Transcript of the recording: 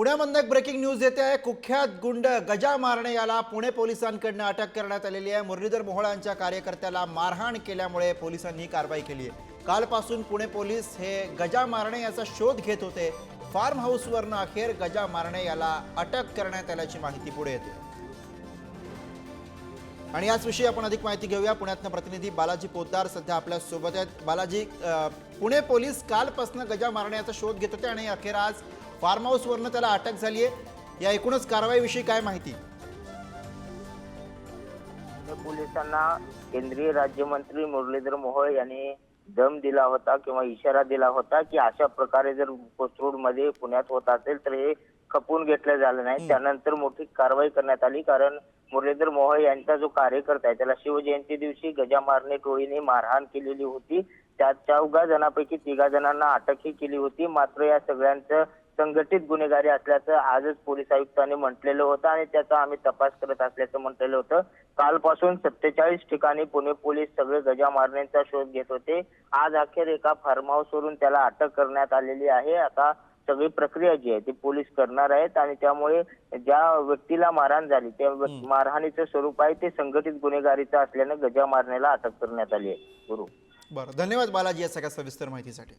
पुण्यामधनं एक breaking news येते आहे. कुख्यात गुंड गजा मारणे याला पुणे पोलिसांकडनं अटक करण्यात आलेली आहे. मुरलीधर मोहळांच्या कार्यकर्त्याला मारहाण केल्यामुळे पोलिसांनी ही कारवाई केली आहे. कालपासून पुणे पोलीस हे गजा मारणे याचा शोध घेत होते. फार्म हाऊसवरनं अखेर गजा मारणे याला अटक करण्यात आल्याची माहिती पुढे येते. आणि याचविषयी आपण अधिक माहिती घेऊया. पुण्यातनं प्रतिनिधी बालाजी पोद्दार सध्या आपल्यासोबत आहेत. बालाजी पुणे पोलीस कालपासून गजा मारण्याचा शोध घेत होते आणि अखेर आज फार्म हाऊसवरनं त्याला अटक झाली आहे या एकूणच कारवाईविषयी काय माहिती? पोलिसांना केंद्रीय राज्यमंत्री मुरलीधर मोहोळ यांनी दम दिला होता किंवा इशारा दिला होता की अशा प्रकारे जर कोथरूडमध्ये पुण्यात होत असेल तर हे खपून घेतलं झालं नाही त्यानंतर मोठी कारवाई करण्यात आली. कारण मुरलीधर मोहोळ यांचा जो कार्यकर्ता आहे त्याला शिवजयंती दिवशी गजा मारणे टोळीने मारहाण केलेली होती. त्या चौघा जणांपैकी तिघा जणांना अटकही केली होती. मात्र या सगळ्यांचं संघटित गुन्हेगारी असल्याचं आजच पोलीस आयुक्तांनी म्हटलेलं होतं आणि त्याचा आम्ही तपास करत असल्याचं म्हटलेलं होतं. कालपासून सत्तेचाळीस ठिकाणी पुणे पोलीस सगळे गजा मारण्याचा शोध घेत होते. आज अखेर एका फार्म हाऊस वरून त्याला अटक करण्यात आलेली आहे. आता सगळी प्रक्रिया जी आहे ती पोलीस करणार आहेत आणि त्यामुळे ज्या व्यक्तीला मारहाण झाली त्या मारहाणीचं स्वरूप आहे ते संघटित गुन्हेगारीचं असल्यानं गजा मारण्याला अटक करण्यात आली आहे. गुरु. बरं धन्यवाद बालाजी या सगळ्या सविस्तर माहितीसाठी.